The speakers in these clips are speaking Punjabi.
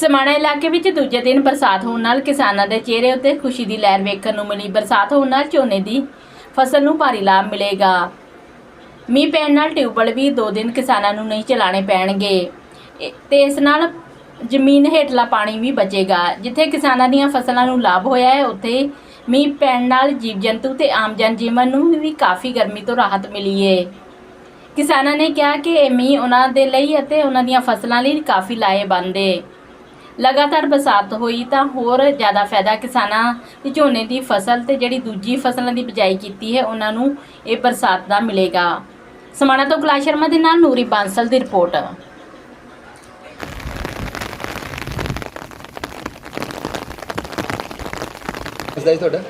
ਸਮਾਣਾ ਇਲਾਕੇ ਵਿੱਚ ਦੂਜੇ ਦਿਨ ਬਰਸਾਤ ਹੋਣ ਨਾਲ ਕਿਸਾਨਾਂ ਦੇ ਚਿਹਰੇ ਉੱਤੇ ਖੁਸ਼ੀ ਦੀ ਲਹਿਰ ਵੇਖਣ ਨੂੰ ਮਿਲੀ। ਬਰਸਾਤ ਹੋਣ ਨਾਲ ਝੋਨੇ ਦੀ ਫਸਲ ਨੂੰ ਭਾਰੀ ਲਾਭ ਮਿਲੇਗਾ। ਮੀਂਹ ਪੈਣ ਨਾਲ ਟਿਊਬਲ ਵੀ ਦੋ ਦਿਨ ਕਿਸਾਨਾਂ ਨੂੰ ਨਹੀਂ ਚਲਾਣੇ ਪੈਣਗੇ। ਇਹ- ਤੇ ਇਸ ਨਾਲ ਜ਼ਮੀਨ ਹੇਠਲਾ ਪਾਣੀ ਵੀ ਬਚੇਗਾ। ਜਿੱਥੇ ਕਿਸਾਨਾਂ ਦੀਆਂ ਫਸਲਾਂ ਨੂੰ ਲਾਭ ਹੋਇਆ ਹੈ, ਉੱਥੇ ਮੀਂਹ ਪੈਣ ਨਾਲ ਜੀਵ ਜੰਤੂ ਤੇ ਆਮ ਜਨ ਜੀਵਨ ਨੂੰ ਵੀ ਕਾਫੀ ਗਰਮੀ ਤੋਂ ਰਾਹਤ ਮਿਲੀ ਏ। ਕਿਸਾਨਾਂ ਨੇ ਕਿਹਾ ਕਿ ਇਹ ਮੀਂਹ ਉਹਨਾਂ ਦੇ ਲਈ ਅਤੇ ਉਹਨਾਂ ਦੀਆਂ ਫਸਲਾਂ ਲਈ ਕਾਫੀ ਲਾਹੇਵੰਦ ਏ। ਲਗਾਤਾਰ ਬਰਸਾਤ ਹੋਈ ਤਾਂ ਹੋਰ ਜ਼ਿਆਦਾ ਫਾਇਦਾ ਕਿਸਾਨਾਂ ਦੀ ਝੋਨੇ ਦੀ ਫਸਲ ਤੇ ਜਿਹੜੀ ਦੂਜੀ ਫਸਲਾਂ ਦੀ ਬਿਜਾਈ ਕੀਤੀ ਹੈ ਉਹਨਾਂ ਨੂੰ ਇਹ ਬਰਸਾਤ ਦਾ ਮਿਲੇਗਾ। ਸਮਾਣਾ ਤੋਂ ਕਲਾ ਸ਼ਰਮਾ ਦੇ ਨਾਲ ਨੂਰੀ ਬਾਂਸਲ ਦੀ ਰਿਪੋਰਟ। ਇਸਦਾ ਜੀ ਤੁਹਾਡਾ?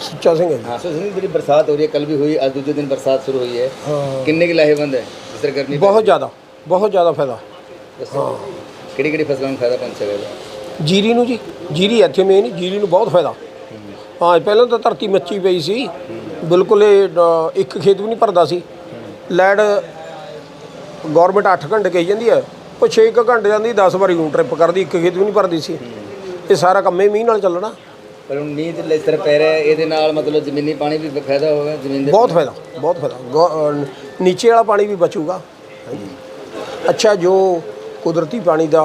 ਸੁੱਚਾ ਸਿੰਘ ਹੈ ਜੀ। ਹਾਂ ਸੋ ਸਿੰਘ ਜਿਹੜੀ ਬਰਸਾਤ ਹੋ ਰਹੀ ਹੈ ਕੱਲ ਵੀ ਹੋਈ ਅੱਜ ਦੂਜੇ ਦਿਨ ਬਰਸਾਤ ਸ਼ੁਰੂ ਹੋਈ ਹੈ। ਹਾਂ। ਕਿੰਨੇ ਕੀ ਲਾਹੇਵੰਦ ਹੈ ਜਿਸ ਤਰ੍ਹਾਂ ਗਰਮੀ ਬਹੁਤ ਜ਼ਿਆਦਾ ਬਹੁਤ ਜ਼ਿਆਦਾ ਫਾਇਦਾ। ਦੱਸੋ। ਕਿਹੜੀ ਕਿਹੜੀ ਫਸਲਾਂ ਨੂੰ ਫਾਇਦਾ ਪਹੁੰਚ ਸਕੇਗਾ ਜੀਰੀ ਨੂੰ ਜੀ ਜੀਰੀ ਇੱਥੇ ਮੇਨ ਜੀਰੀ ਨੂੰ ਬਹੁਤ ਫਾਇਦਾ। ਹਾਂ ਪਹਿਲਾਂ ਤਾਂ ਧਰਤੀ ਮੱਚੀ ਪਈ ਸੀ। ਬਿਲਕੁਲ ਇਹ ਅ, ਇੱਕ ਖੇਤ ਵੀ ਨਹੀਂ ਭਰਦਾ ਸੀ। ਲੈਡ ਗਵਰਨਮੈਂਟ 8 ਘੰਟੇ ਕਹੀ ਜਾਂਦੀ ਹੈ। ਉਹ 6 ਘੰਟੇ ਜਾਂਦੀ 10 ਵਾਰੀ ਨੂੰ ਟ੍ਰਿਪ ਕਰਦੀ ਇੱਕ ਖੇਤ ਵੀ ਨਹੀਂ ਭਰਦੀ ਸੀ। ਇਹ ਸਾਰਾ ਕੰਮ ਹੀ ਮੀਂਹ ਨਾਲ ਚੱਲਣਾ। ਪਰ ਹੁਣ ਮੀਂਹ ਤੇ ਤਰ੍ਹਾਂ ਪੈ ਰਿਹਾ ਹੈ ਇਹਦੇ ਨਾਲ ਮਤਲਬ ਜ਼ਮੀਨੀ ਪਾਣੀ ਵੀ ਫਾਇਦਾ ਹੋਗਾ ਜ਼ਮੀਨ ਦੇ ਬਹੁਤ ਫਾਇਦਾ ਬਹੁਤ ਫਾਇਦਾ। ਗੋ- ਨੀਚੇ ਵਾਲਾ ਪਾਣੀ ਵੀ ਬਚੂਗਾ। ਅੱਛਾ ਜੋ ਕੁਦਰਤੀ ਪਾਣੀ ਦਾ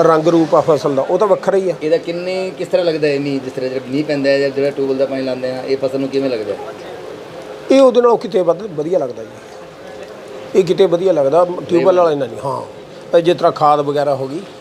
ਰੰਗ ਰੂਪ ਆ ਫਸਲ ਦਾ ਉਹ ਤਾਂ ਵੱਖਰਾ ਹੀ ਆ। ਇਹਦਾ ਕਿੰਨੇ ਕਿਸ ਤਰ੍ਹਾਂ ਲੱਗਦਾ ਹੈ ਮੀਂਹ ਜਿਸ ਤਰ੍ਹਾਂ ਜਿਹੜਾ ਮੀਂਹ ਪੈਂਦਾ ਹੈ ਜਾਂ ਜਿਹੜਾ ਟੂਬਲ ਦਾ ਪਾਣੀ ਲਾਉਂਦੇ ਆ ਇਹ ਫਸਲ ਨੂੰ ਕਿਵੇਂ ਲੱਗਦਾ ਹੈ? ਇਹ ਉਹਦੇ ਨਾਲੋਂ ਕਿਤੇ ਵੱਧ ਵਧੀਆ ਲੱਗਦਾ ਜੀ। ਇਹ ਕਿਤੇ ਵਧੀਆ ਲੱਗਦਾ ਟਿਊਬਵੈੱਲ ਵਾਲਾ ਇਹਨਾਂ ਨਹੀਂ ਹਾਂ। ਇਹ ਜਿਸ ਤਰ੍ਹਾਂ ਖਾਦ ਵਗੈਰਾ ਹੋ ਗਈ।